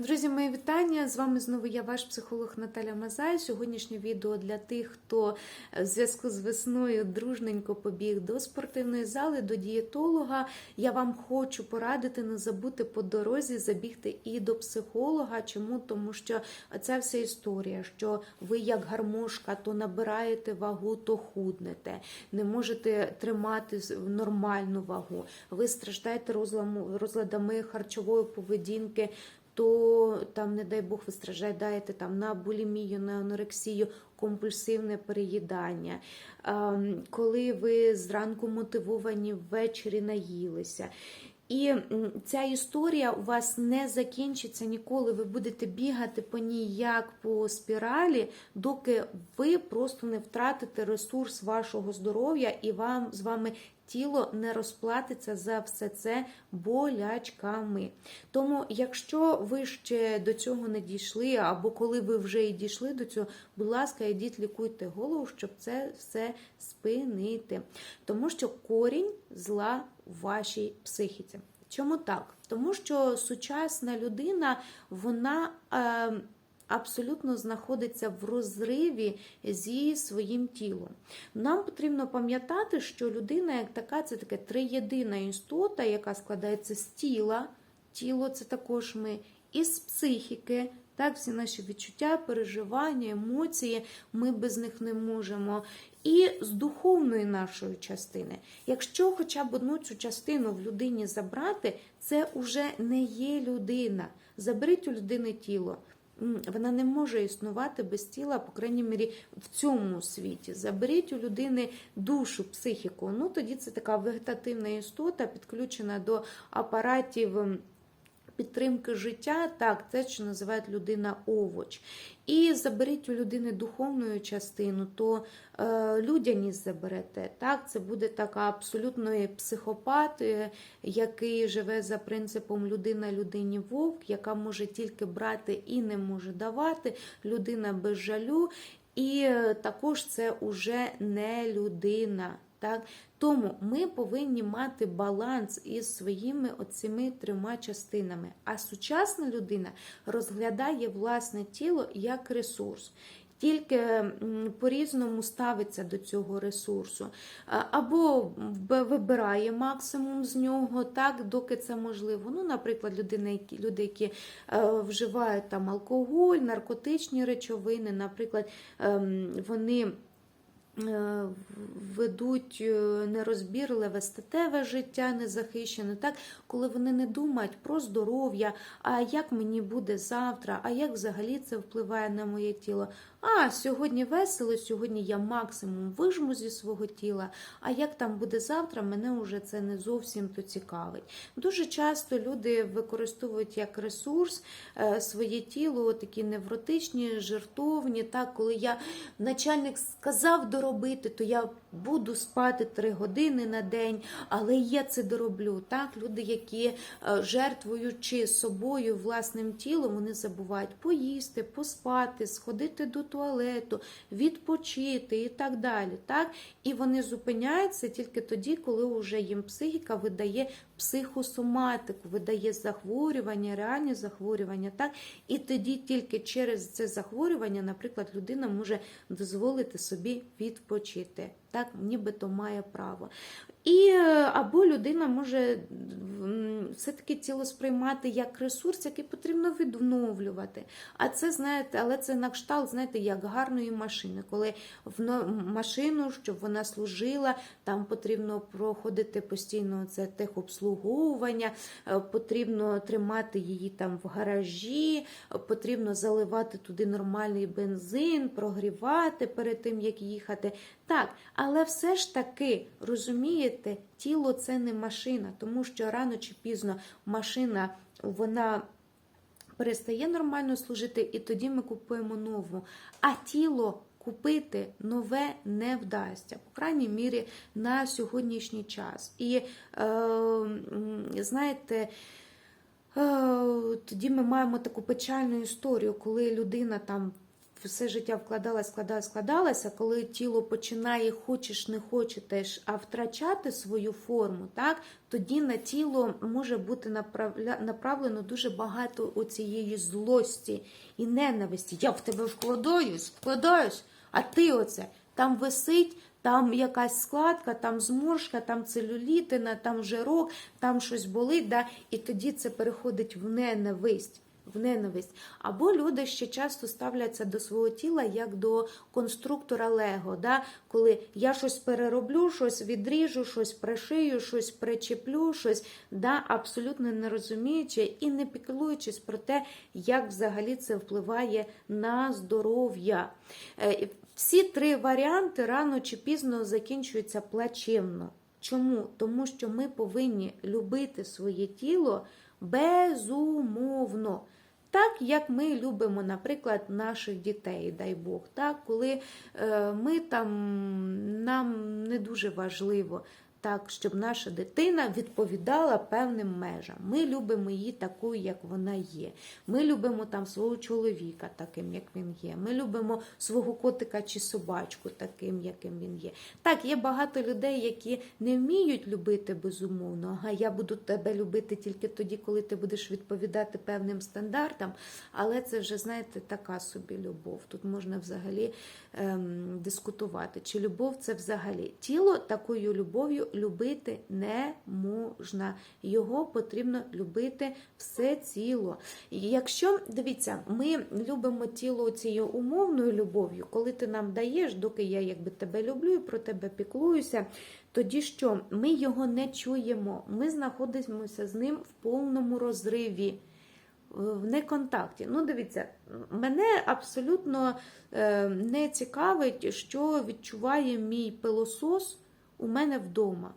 Друзі, мої вітання! З вами знову я, ваш психолог Наталя Мазай. Сьогоднішнє відео для тих, хто в зв'язку з весною дружненько побіг до спортивної зали, до дієтолога. Я вам хочу порадити не забути по дорозі забігти і до психолога. Чому? Тому що ця вся історія, що ви як гармошка, то набираєте вагу, то худнете, не можете тримати нормальну вагу. Ви страждаєте розладами харчової поведінки то там, не дай Бог, ви страждаєте там на булімію, на анорексію, компульсивне переїдання. Ем, Коли ви зранку мотивовані ввечері наїлися. І ця історія у вас не закінчиться ніколи. Ви будете бігати по ній як по спіралі, доки ви просто не втратите ресурс вашого здоров'я і вам з вами тіло не розплатиться за все це болячками. Тому, якщо ви ще до цього не дійшли, або коли ви вже і дійшли до цього, будь ласка, йдіть лікуйте голову, щоб це все спинити. Тому що корінь зла в вашій психіці. Чому так? Тому що сучасна людина, вона. Е, Абсолютно знаходиться в розриві зі своїм тілом. Нам потрібно пам'ятати, що людина, як така, це таке триєдина істота, яка складається з тіла, тіло це також ми, і з психіки. Так, всі наші відчуття, переживання, емоції, ми без них не можемо. І з духовної нашої частини. Якщо хоча б одну цю частину в людині забрати, це вже не є людина. Заберіть у людини тіло. Вона не може існувати без тіла, по крайній мірі, в цьому світі. Заберіть у людини душу, психіку. Ну тоді це така вегетативна істота, підключена до апаратів. Підтримки життя, так, це що називають людина овоч. І заберіть у людини духовну частину, то е, людяність заберете. Так, це буде така абсолютно психопат, е, який живе за принципом людина людині вовк, яка може тільки брати і не може давати, людина без жалю. І е, також це уже не людина. Так? Тому ми повинні мати баланс із своїми оцими трьома частинами. А сучасна людина розглядає власне тіло як ресурс. Тільки по-різному ставиться до цього ресурсу, або вибирає максимум з нього, так, доки це можливо. Ну, наприклад, людини, люди, які е, вживають там алкоголь, наркотичні речовини, наприклад, ем, вони ведуть е, нерозбірливе статеве життя незахищене, так, коли вони не думають про здоров'я, а як мені буде завтра, а як взагалі це впливає на моє тіло. А, сьогодні весело, сьогодні я максимум вижму зі свого тіла, а як там буде завтра, мене вже це не зовсім то цікавить. Дуже часто люди використовують як ресурс е, своє тіло, такі невротичні, жертовні. Так, коли я начальник сказав доробити, то я буду спати три години на день, але я це дороблю. Так, люди, які е, жертвуючи собою власним тілом, вони забувають поїсти, поспати, сходити до туалету, відпочити і так далі. Так? І вони зупиняються тільки тоді, коли вже їм психіка видає психосоматику, видає захворювання, реальні захворювання. Так? І тоді тільки через це захворювання, наприклад, людина може дозволити собі відпочити. Так, нібито має право. І е, або людина може все-таки тіло сприймати як ресурс, який потрібно відновлювати. А це, знаєте, але це на кшталт, знаєте, як гарної машини. Коли в машину, щоб вона служила, там потрібно проходити постійно це техобслуговування, е, потрібно тримати її там в гаражі, потрібно заливати туди нормальний бензин, прогрівати перед тим, як їхати. Так, але все ж таки розумієте, тіло це не машина, тому що рано чи пізно машина вона перестає нормально служити, і тоді ми купуємо нову. А тіло купити нове не вдасться, по крайній мірі на сьогоднішній час. І е, знаєте. Е, Тоді ми маємо таку печальну історію, коли людина там все життя вкладалась, складалась, складалася, коли тіло починає, хочеш, не хочеш, а втрачати свою форму, так, тоді на тіло може бути направлено дуже багато оцієї злості і ненависті. Я в тебе вкладаюсь, вкладаюсь, а ти оце там висить. Там якась складка, там зморшка, там целюлітина, там жирок, там щось болить, да? і тоді це переходить в ненависть. В ненависть. Або люди ще часто ставляться до свого тіла як до конструктора Лего, да? коли я щось перероблю, щось відріжу, щось пришию, щось причеплю, щось, да? абсолютно не розуміючи і не піклуючись про те, як взагалі це впливає на здоров'я. Е, Всі три варіанти рано чи пізно закінчуються плачевно. Чому? Тому що ми повинні любити своє тіло безумовно. Так, як ми любимо, наприклад, наших дітей, дай Бог, так, коли е, ми там нам не дуже важливо, так, щоб наша дитина відповідала певним межам. Ми любимо її такою, як вона є. Ми любимо там свого чоловіка, таким, як він є. Ми любимо свого котика чи собачку, таким, яким він є. Так, є багато людей, які не вміють любити безумовно. Ага, я буду тебе любити тільки тоді, коли ти будеш відповідати певним стандартам. Але це вже, знаєте, така собі любов. Тут можна взагалі ем, дискутувати, чи любов це взагалі тіло такою любов'ю любити не можна. Його потрібно любити все ціло. Якщо дивіться, ми любимо тіло цією умовною любов'ю, коли ти нам даєш, доки я якби тебе люблю і про тебе піклуюся. Тоді що ми його не чуємо, ми знаходимося з ним в повному розриві в неконтакті. Ну, дивіться, мене абсолютно е, не цікавить, що відчуває мій пилосос у мене вдома.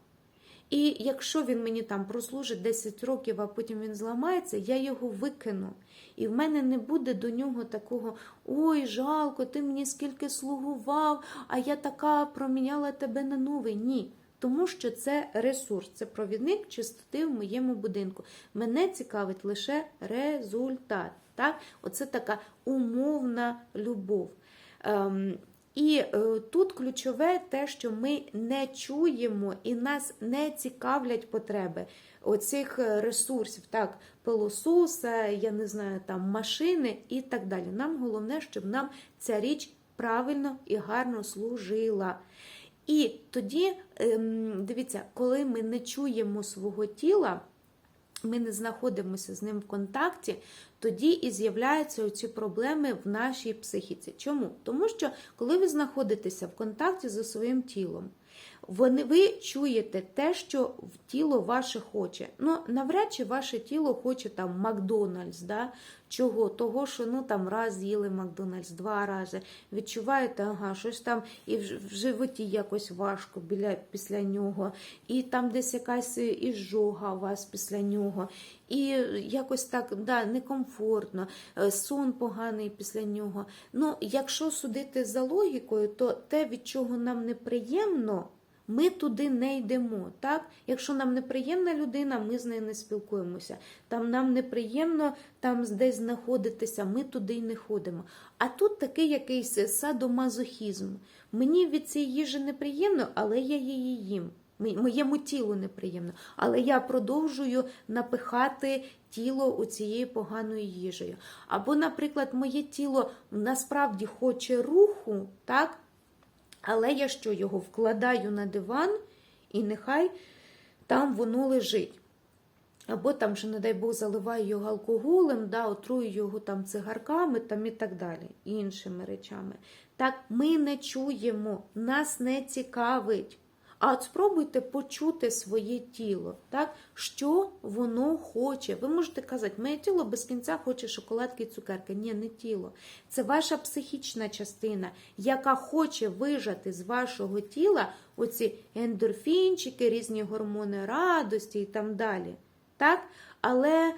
І якщо він мені там прослужить 10 років, а потім він зламається, я його викину. І в мене не буде до нього такого ой, жалко, ти мені скільки слугував, а я така проміняла тебе на новий. Ні. Тому що це ресурс, це провідник чистоти в моєму будинку. Мене цікавить лише результат. Так? Оце така умовна любов. Ем, і е, тут ключове те, що ми не чуємо і нас не цікавлять потреби оцих ресурсів, так, пилососа, я не знаю, там машини і так далі. Нам головне, щоб нам ця річ правильно і гарно служила. І тоді, ем, дивіться, коли ми не чуємо свого тіла, ми не знаходимося з ним в контакті, тоді і з'являються ці проблеми в нашій психіці. Чому? Тому що коли ви знаходитеся в контакті зі своїм тілом, вони, ви чуєте те, що тіло ваше хоче. Ну, навряд чи ваше тіло хоче там Макдональдс. да? Чого? Того, що ну там раз з'їли Макдональдс, два рази. Відчуваєте, ага, щось там і в животі якось важко біля, після нього, і там десь якась іжога у вас після нього, і якось так да, некомфортно, е, сон поганий після нього. Ну, якщо судити за логікою, то те, від чого нам неприємно. Ми туди не йдемо. так? Якщо нам неприємна людина, ми з нею не спілкуємося. Там нам неприємно там десь знаходитися, ми туди й не ходимо. А тут такий якийсь садомазохізм. Мені від цієї їжі неприємно, але я її їм. Моєму тілу неприємно, але я продовжую напихати тіло у цією поганою їжею. Або, наприклад, моє тіло насправді хоче руху, так? Але я що його вкладаю на диван, і нехай там воно лежить. Або там, що, не дай Бог, заливаю його алкоголем, да, отрую його там цигарками там, і так далі, іншими речами. Так, ми не чуємо, нас не цікавить. А от спробуйте почути своє тіло, так? що воно хоче. Ви можете казати, моє тіло без кінця хоче шоколадки і цукерки. Ні, не тіло. Це ваша психічна частина, яка хоче вижати з вашого тіла оці ендорфінчики, різні гормони радості і там далі. Так? Але,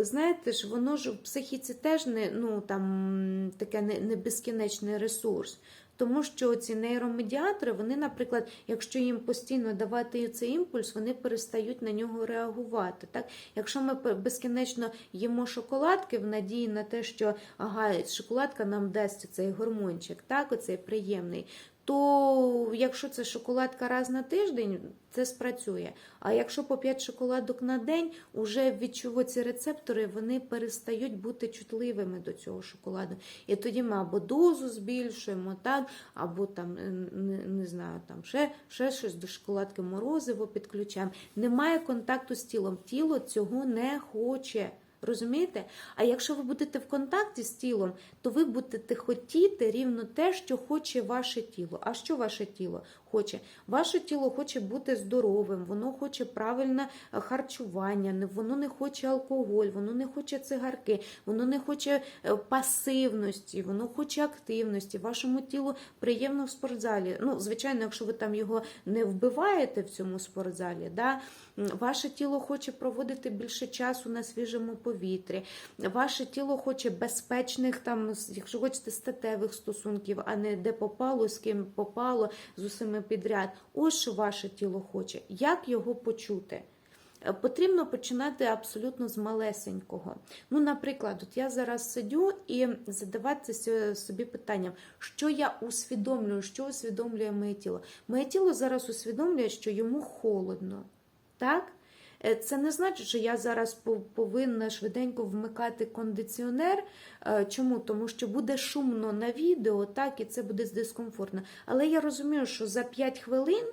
знаєте ж, воно ж в психіці теж не ну, там, таке не, не безкінечний ресурс. Тому що ці нейромедіатори, вони, наприклад, якщо їм постійно давати цей імпульс, вони перестають на нього реагувати. Так? Якщо ми безкінечно їмо шоколадки в надії на те, що ага, шоколадка нам дасть цей гормончик, так, оцей приємний. То якщо це шоколадка раз на тиждень, це спрацює. А якщо по 5 шоколадок на день, уже відчуво ці рецептори вони перестають бути чутливими до цього шоколаду. І тоді ми або дозу збільшуємо, так, або там е, не знаю, там ще, ще щось до шоколадки морозиво підключаємо. Немає контакту з тілом. Тіло цього не хоче. Розумієте? А якщо ви будете в контакті з тілом, то ви будете хотіти рівно те, що хоче ваше тіло. А що ваше тіло хоче? Ваше тіло хоче бути здоровим, воно хоче правильне е, харчування, воно не хоче алкоголь, воно не хоче цигарки, воно не хоче е, пасивності, воно хоче активності. Вашому тілу приємно в спортзалі. Ну, звичайно, якщо ви там його не вбиваєте в цьому спортзалі, да? Ваше тіло хоче проводити більше часу на свіжому повітрі. Ваше тіло хоче безпечних, там, якщо хочете, статевих стосунків, а не де попало, з ким попало, з усіми підряд. Ось що ваше тіло хоче. Як його почути? Е, Потрібно починати абсолютно з малесенького. Ну, наприклад, от я зараз сидю і задаватися собі питанням, що я усвідомлюю, що усвідомлює моє тіло. Моє тіло зараз усвідомлює, що йому холодно. Так? Е, Це не значить, що я зараз повинна швиденько вмикати кондиціонер. Е, Чому? Тому що буде шумно на відео, так, і це буде дискомфортно. Але я розумію, що за 5 хвилин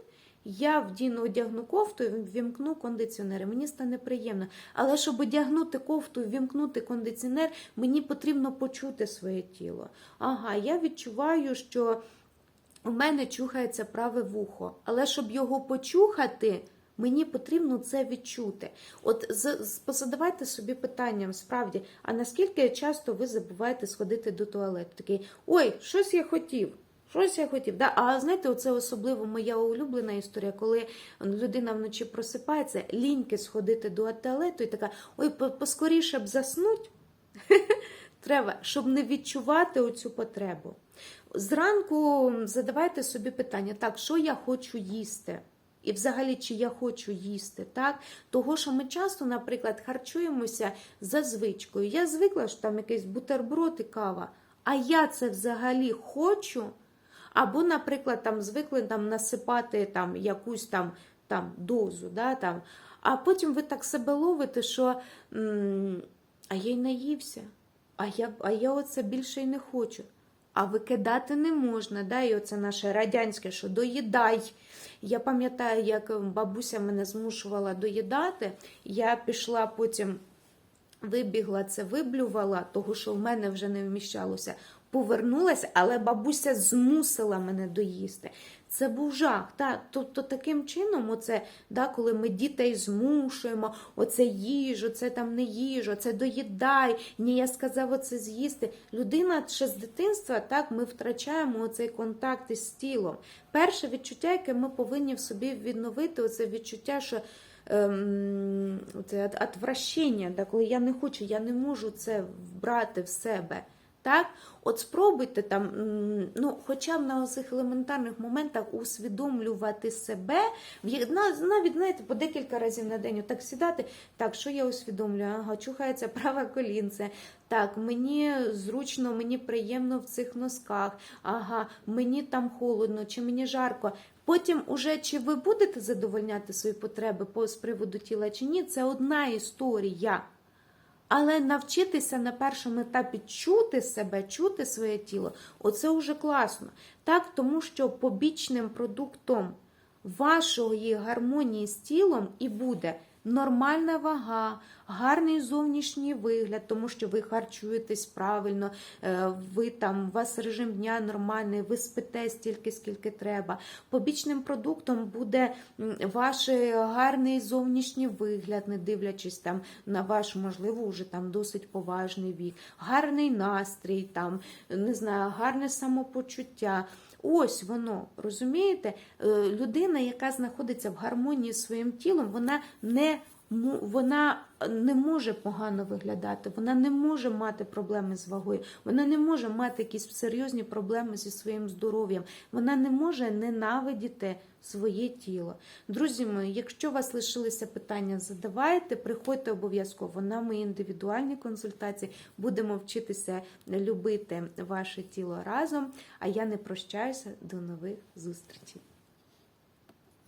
я вдіну одягну кофту і ввімкну кондиціонер. Мені стане приємно. Але щоб одягнути кофту і ввімкнути кондиціонер, мені потрібно почути своє тіло. Ага, я відчуваю, що у мене чухається праве вухо, але щоб його почухати, мені потрібно це відчути. От з, позадавайте собі питанням справді, а наскільки часто ви забуваєте сходити до туалету? Такий, ой, щось я хотів. Щось я хотів. Да? А знаєте, оце особливо моя улюблена історія, коли людина вночі просипається, ліньки сходити до туалету і така, ой, поскоріше б заснуть. Треба, щоб не відчувати оцю потребу. Зранку задавайте собі питання, так, що я хочу їсти? І взагалі, чи я хочу їсти, так? Того, що ми часто, наприклад, харчуємося за звичкою. Я звикла, що там якийсь бутерброд і кава, а я це взагалі хочу. Або, наприклад, там звикли там, насипати там, якусь там, там дозу, да, там, а потім ви так себе ловите, що а я й наївся, а я, а я оце більше й не хочу. А викидати не можна, да, і оце наше радянське, що доїдай. Я пам'ятаю, як бабуся мене змушувала доїдати, я пішла потім вибігла це, виблювала, того, що в мене вже не вміщалося. Повернулася, але бабуся змусила мене доїсти. Це був жах. Та, тобто таким чином, оце, да, коли ми дітей змушуємо, оце їж, оце там не їж, оце доїдай, ні, я сказав оце з'їсти. Людина ще з дитинства так ми втрачаємо оцей контакт із тілом. Перше відчуття, яке ми повинні в собі відновити, оце відчуття, що ем, це отвращення, да, коли я не хочу, я не можу це вбрати в себе. Так? От спробуйте там, ну, хоча б на цих елементарних моментах усвідомлювати себе, навіть знаєте, по декілька разів на день так сідати. Так, що я усвідомлюю? Ага, чухається праве колінце. Так, мені зручно, мені приємно в цих носках. Ага, мені там холодно, чи мені жарко. Потім, уже чи ви будете задовольняти свої потреби по з приводу тіла чи ні, це одна історія. Але навчитися на першому етапі чути себе, чути своє тіло, оце вже класно. Так, тому що побічним продуктом вашої гармонії з тілом і буде нормальна вага, гарний зовнішній вигляд, тому що ви харчуєтесь правильно, е, ви там, у вас режим дня нормальний, ви спите стільки, скільки треба. Побічним продуктом буде ваш е, гарний зовнішній вигляд, не дивлячись там на ваш, можливо, вже там досить поважний вік, гарний настрій, там, не знаю, гарне самопочуття. Ось воно, розумієте? Е, Людина, яка знаходиться в гармонії з своїм тілом, вона не вона не може погано виглядати, вона не може мати проблеми з вагою, вона не може мати якісь серйозні проблеми зі своїм здоров'ям, вона не може ненавидіти своє тіло. Друзі мої, якщо у вас лишилися питання, задавайте, приходьте обов'язково на мої індивідуальні консультації. Будемо вчитися любити ваше тіло разом. А я не прощаюся до нових зустрічей.